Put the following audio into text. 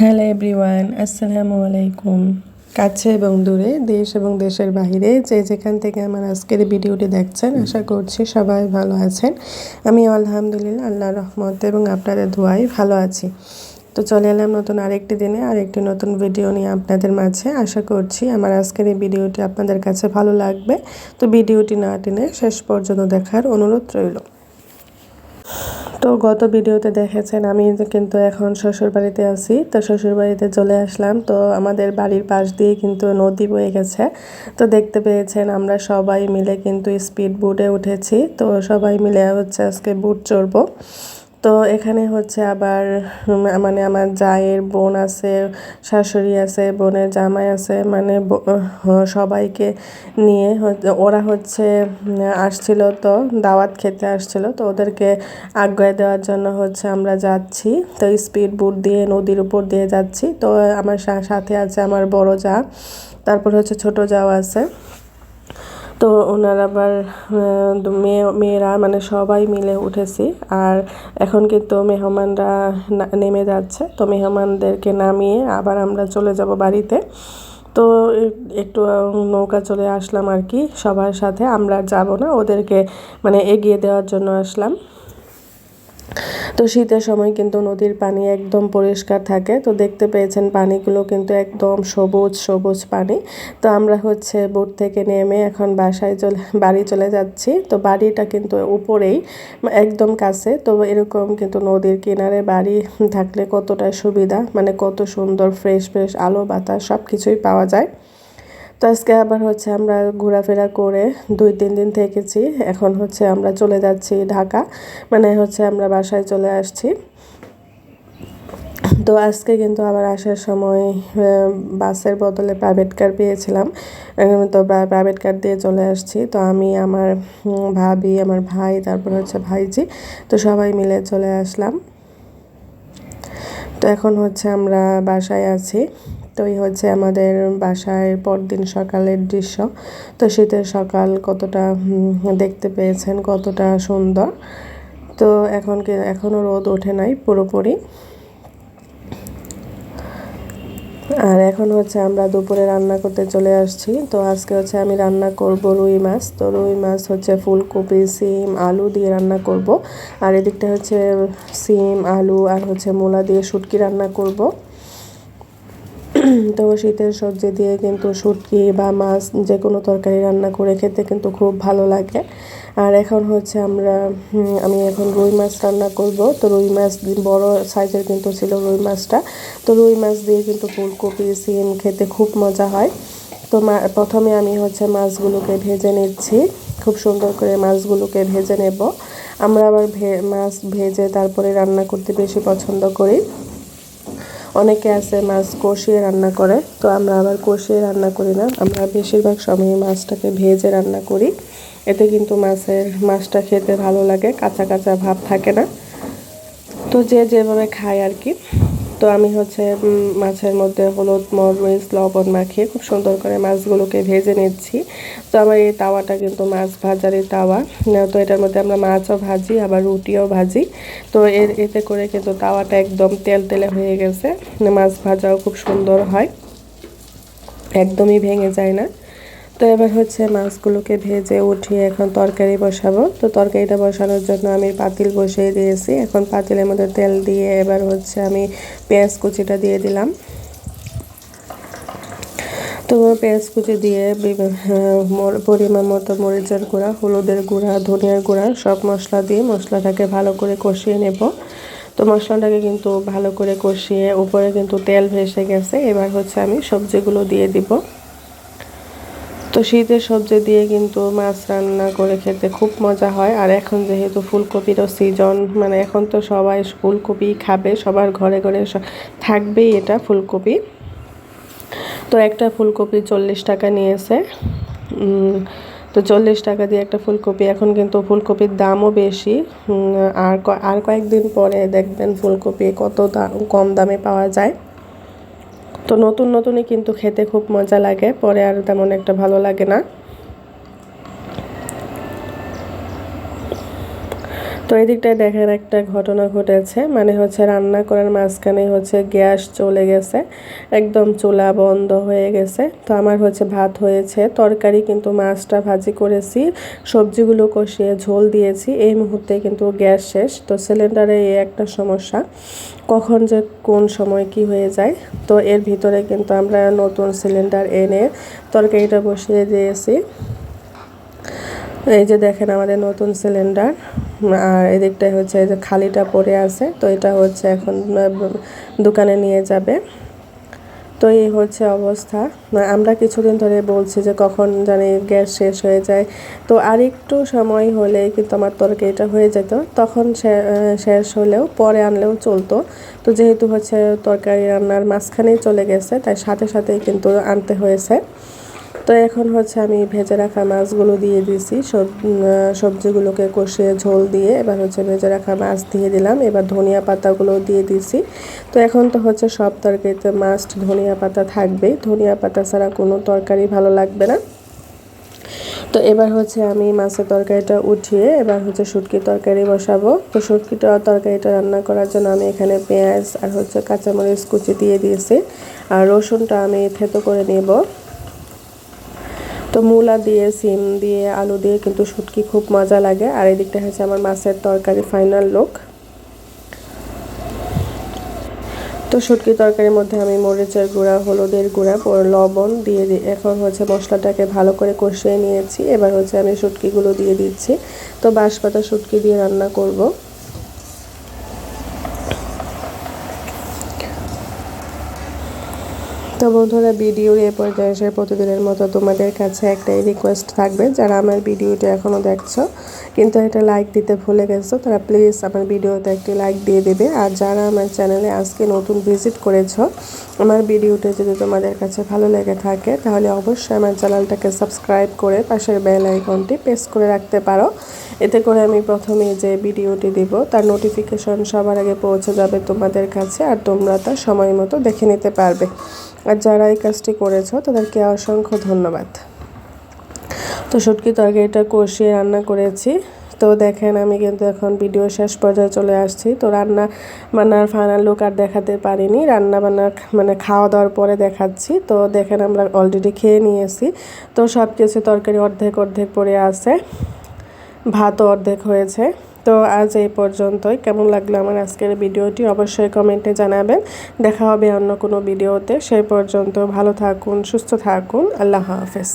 Hello everyone, আসসালামু আলাইকুম। কাছে এবং দূরে, দেশ এবং দেশের বাইরে যে যেখান থেকে আমার আজকের ভিডিওটি দেখছেন, আশা করছি সবাই ভালো আছেন। আমি আলহামদুলিল্লাহ আল্লাহ রহমত এবং আপনাদের দোয়াই ভালো আছি। তো চলে এলাম নতুন আরেকটি দিনে, আরেকটি নতুন ভিডিও নিয়ে আপনাদের মাঝে। আশা করছি আমার আজকের এই ভিডিওটি আপনাদের কাছে ভালো লাগবে। তো ভিডিওটি না টেনে শেষ পর্যন্ত দেখার অনুরোধ রইল। তো গত ভিডিওতে দেখেছেন, আমি কিন্তু এখন শ্বশুর বাড়িতে আছি। তো শ্বশুর বাড়িতে চলে আসলাম। তো আমাদের বাড়ির পাশ দিয়ে কিন্তু নদী বয়ে গেছে। তো দেখতে পেয়েছেন, আমরা সবাই মিলে কিন্তু স্পিড বোটে উঠেছি। তো সবাই মিলে হচ্ছে আজকে বুট চড়বো। তো এখানে হচ্ছে আবার মানে আমার জায়ের বোন আছে, শাশুড়ি আছে, বোনের জামাই আছে মানে সবাইকে নিয়ে ওরা হচ্ছে আসছিল তো, দাওয়াত খেতে আসছিল তো ওদেরকে আজ্ঞা দেওয়ার জন্য হচ্ছে আমরা যাচ্ছি। তো স্পিড বোট দিয়ে, নদীর উপর দিয়ে যাচ্ছি। তো আমার সাথে আছে আমার বড় যা, তারপর হচ্ছে ছোট যাও আছে। তো ওনারা আবার মেয়ে, মেয়েরা মানে সবাই মিলে উঠেছি। আর এখন কিন্তু মেহমানরা নেমে যাচ্ছে। তো মেহমানদেরকে নামিয়ে আবার আমরা চলে যাব বাড়িতে। তো একটু নৌকা চলে আসলাম আর কি সবার সাথে। আমরা যাব না। ওদেরকে মানে এগিয়ে দেওয়ার জন্য আসলাম। তো শীতের সময় কিন্তু নদীর পানি একদম পরিষ্কার থাকে। তো দেখতে পেয়েছেন পানিগুলো কিন্তু একদম সবুজ সবুজ পানি। তো আমরা হচ্ছে বোট থেকে নেমে এখন বাসায় চলে, বাড়ি চলে যাচ্ছি। তো বাড়িটা কিন্তু উপরেই, একদম কাছে। তো এরকম কিন্তু নদীর কিনারে বাড়ি থাকলে কতটা সুবিধা? মানে কত সুন্দর ফ্রেশ ফ্রেশ আলো, বাতাস সব কিছুই পাওয়া যায়। তো আজকে আবার হচ্ছে আমরা ঘোরাফেরা করে দুই, তিন দিন থেকেছি। এখন হচ্ছে আমরা চলে যাচ্ছি ঢাকা। মানে হচ্ছে আমরা বাসায় চলে আসছি। তো আজকে কিন্তু আবার আসার সময় বাসের বদলে প্রাইভেট কার পেয়েছিলাম। তো প্রাইভেট কার দিয়ে চলে আসছি। তো আমি, আমার ভাবি, আমার ভাই, তারপর হচ্ছে ভাইজি, তো সবাই মিলে চলে আসলাম। তো এখন হচ্ছে আমরা বাসায় আছি। তো এই হচ্ছে আমাদের বাসায় পরদিন সকালের দৃশ্য। তো শীতের সকাল কতটা দেখতে পেয়েছেন, কতটা সুন্দর। তো এখন এখনও রোদ ওঠে নাই পুরোপুরি। আর এখন হচ্ছে আমরা দুপুরে রান্না করতে চলে আসছি। তো আজকে হচ্ছে আমি রান্না করব রুই মাছ। তো রুই মাছ হচ্ছে ফুলকপি, সিম, আলু দিয়ে রান্না করব। আর এদিকটা হচ্ছে সিম, আলু আর হচ্ছে মূলা দিয়ে শুটকি রান্না করব। তো শীতের সবজি দিয়ে কিন্তু শুটকি বা মাছ যে কোনো তরকারি রান্না করে খেতে কিন্তু খুব ভালো লাগে। আর এখন হচ্ছে আমরা আমি এখন রুই মাছ রান্না করব। তো রুই মাছ বড় সাইজের কিন্তু ছিল রুই মাছটা। তো রুই মাছ দিয়ে কিন্তু ফুলকপি, সিম খেতে খুব মজা হয়। তো প্রথমে আমি হচ্ছে মাছগুলোকে ভেজে নিচ্ছি। খুব সুন্দর করে মাছগুলোকে ভেজে নেব। আমরা আবার ভে, মাছ ভেজে তারপরে রান্না করতে বেশি পছন্দ করি। অনেকে আছে মাছ কষিয়ে রান্না করে, তো আমরা আবার কষিয়ে রান্না করি না। আমরা বেশিরভাগ সময় মাছটাকে ভেজে রান্না করি। এতে কিন্তু মাছের, মাছটা খেতে ভালো লাগে, কাঁচা কাঁচা ভাব থাকে না। তো যে যেভাবে খায় আর কি। তো আমি হচ্ছে মাছের মধ্যে হলুদ মরিচ লবণ মাখিয়ে খুব সুন্দর করে মাছগুলোকে ভেজে নিচ্ছি। তো আমার এই তাওয়াটা কিন্তু মাছ ভাজার এই তাওয়া তো এটার মধ্যে আমরা মাছও ভাজি, আবার রুটিও ভাজি। তো এর, এতে করে কিন্তু তাওয়াটা একদম তেল তেলে হয়ে গেছে। মাছ ভাজাও খুব সুন্দর হয়। একদমই ভেঙে যায় না। তো এবার হচ্ছে মাছগুলোকে ভেজে উঠিয়ে এখন তরকারি বসাবো। তো তরকারিটা বসানোর জন্য আমি পাতিল বসিয়ে দিয়েছি। এখন পাতিলের মধ্যে তেল দিয়ে এবার হচ্ছে আমি পেঁয়াজ কুচিটা দিয়ে দিলাম। তো পেঁয়াজ কুচি দিয়ে পরিমাণ মতো মরিচের গুঁড়া, হলুদের গুঁড়া, ধনিয়ার গুঁড়া, সব মশলা দিয়ে মশলাটাকে ভালো করে কষিয়ে নেব। তো মশলাটাকে কিন্তু ভালো করে কষিয়ে উপরে কিন্তু তেল ভেসে গেছে। এবার হচ্ছে আমি সবজিগুলো দিয়ে দিব। তো শীতের সবজি দিয়ে কিন্তু মাছ রান্না করে খেতে খুব মজা হয়। আর এখন যেহেতু ফুলকপিরও সিজন মানে এখন তো সবাই ফুলকপি খাবে, সবার ঘরে ঘরে থাকবেই এটা ফুলকপি। তো একটা ফুলকপি চল্লিশ টাকা নিয়েছে। তো চল্লিশ টাকা দিয়ে একটা ফুলকপি। এখন কিন্তু ফুলকপির দামও বেশি। আর আর কয়েকদিন পরে দেখবেন ফুলকপি কত দাম কম দামে পাওয়া যায়। তো নতুন নতুনই কিন্তু খেতে খুব মজা লাগে, পরে আর তেমন একটা ভালো লাগে না। তো এদিকটায় দেখার একটা ঘটনা ঘটেছে মানে হচ্ছে রান্না করার মাঝখানে হচ্ছে গ্যাস চলে গেছে, একদম চুলা বন্ধ হয়ে গেছে। তো আমার হচ্ছে ভাত হয়েছে, তরকারি কিন্তু মাছটা ভাজি করেছি, সবজিগুলো কষিয়ে ঝোল দিয়েছি, এই মুহূর্তে কিন্তু গ্যাস শেষ। তো সিলিন্ডারে এই একটা সমস্যা, কখন যে কোন সময় কি হয়ে যায়। তো এর ভিতরে কিন্তু আমরা নতুন সিলিন্ডার এনে তরকারিটা বসিয়ে দিয়েছি। এই যে দেখেন আমাদের নতুন সিলিন্ডার আর এদিকটায় হচ্ছে এই যে খালিটা পড়ে আছে, তো এটা হচ্ছে এখন দোকানে নিয়ে যাবে। তো এই হচ্ছে অবস্থা। আমরা কিছুদিন ধরে বলছি যে কখন জানি গ্যাস শেষ হয়ে যায়। তো আর একটু সময় হলে কিন্তু আমার তরকারিটা হয়ে যেত, তখন শেষ হলেও পরে আনলেও চলতো। তো যেহেতু হচ্ছে তরকারি রান্নার মাঝখানেই চলে গেছে, তাই সাথে সাথেই কিন্তু আনতে হয়েছে। তো এখন হচ্ছে আমি ভেজে রাখা মাছগুলো দিয়ে দিয়েছি। সব সবজিগুলোকে কষিয়ে ঝোল দিয়ে এবার হচ্ছে ভেজে রাখা মাছ দিয়ে দিলাম। এবার ধনিয়া পাতাগুলো দিয়ে দিয়েছি। তো এখন তো হচ্ছে সব তরকারিতে মাস্ট ধনিয়া পাতা থাকবেই। ধনিয়া পাতা ছাড়া কোনো তরকারি ভালো লাগবে না। তো এবার হচ্ছে আমি মাছের তরকারিটা উঠিয়ে এবার হচ্ছে শুটকির তরকারি বসাবো। তো শুটকিটা তরকারিটা রান্না করার জন্য আমি এখানে পেঁয়াজ আর হচ্ছে কাঁচামরিচ কুচি দিয়ে দিয়েছি। আর রসুনটা আমি থেতো করে নেব। তো মূলা দিয়ে, সিম দিয়ে, আলু দিয়ে কিন্তু শুটকি খুব মজা লাগে। আর এদিকটা হচ্ছে আমার মাছের তরকারি ফাইনাল লুক তো শুটকি তরকারির মধ্যে আমি মরিচের গুঁড়া, হলুদের গুঁড়া লবণ দিয়ে দিই এখন হচ্ছে মশলাটাকে ভালো করে কষিয়ে নিয়েছি। এবার হচ্ছে আমি শুটকিগুলো দিয়ে দিচ্ছি। তো বাঁশপাতা শুটকি দিয়ে রান্না করব। তো বন্ধুরা ভিডিওর এ পর্যায়ে এসে প্রতিদিনের মতো তোমাদের কাছে একটাই রিকোয়েস্ট থাকবে, যারা আমার ভিডিওটা এখনও দেখছ, কিন্তু একটা লাইক দিতে ভুলে গেছো, তারা প্লিজ আমার ভিডিওতে একটি লাইক দিয়ে দেবে। আর যারা আমার চ্যানেলে আজকে নতুন ভিজিট করেছ, আমার ভিডিওটা যদি তোমাদের কাছে ভালো লেগে থাকে, তাহলে অবশ্যই আমার চ্যানেলটাকে সাবস্ক্রাইব করে পাশের বেল আইকনটি প্রেস করে রাখতে পারো। এতে করে আমি প্রথমে যে ভিডিওটি দিব, তার নোটিফিকেশন সবার আগে পৌঁছে যাবে তোমাদের কাছে আর তোমরা তা সময় মতো দেখে নিতে পারবে। আর যারা এই কাজটি করেছ, তাদেরকে অসংখ্য ধন্যবাদ। তো শুটকি তরকারিটা কষিয়ে রান্না করেছি। তো দেখেন, আমি কিন্তু এখন ভিডিও শেষ পর্যায়ে চলে আসছি। তো রান্না বান্নার ফাইনাল লুক আর দেখাতে পারিনি। রান্না বান্না মানে খাওয়া দাওয়ার পরে দেখাচ্ছি। তো দেখেন, আমরা অলরেডি খেয়ে নিয়েছি। তো সব কিছু তরকারি অর্ধেক অর্ধেক পড়ে আছে। ভাতও অর্ধেক হয়েছে। তো আজ এই পর্যন্তই। কেমন লাগল আমার আজকের ভিডিওটি অবশ্যই কমেন্টে জানাবেন। দেখা হবে অন্য কোনো ভিডিওতে। সেই পর্যন্ত ভালো থাকুন, সুস্থ থাকুন। আল্লাহ হাফেজ।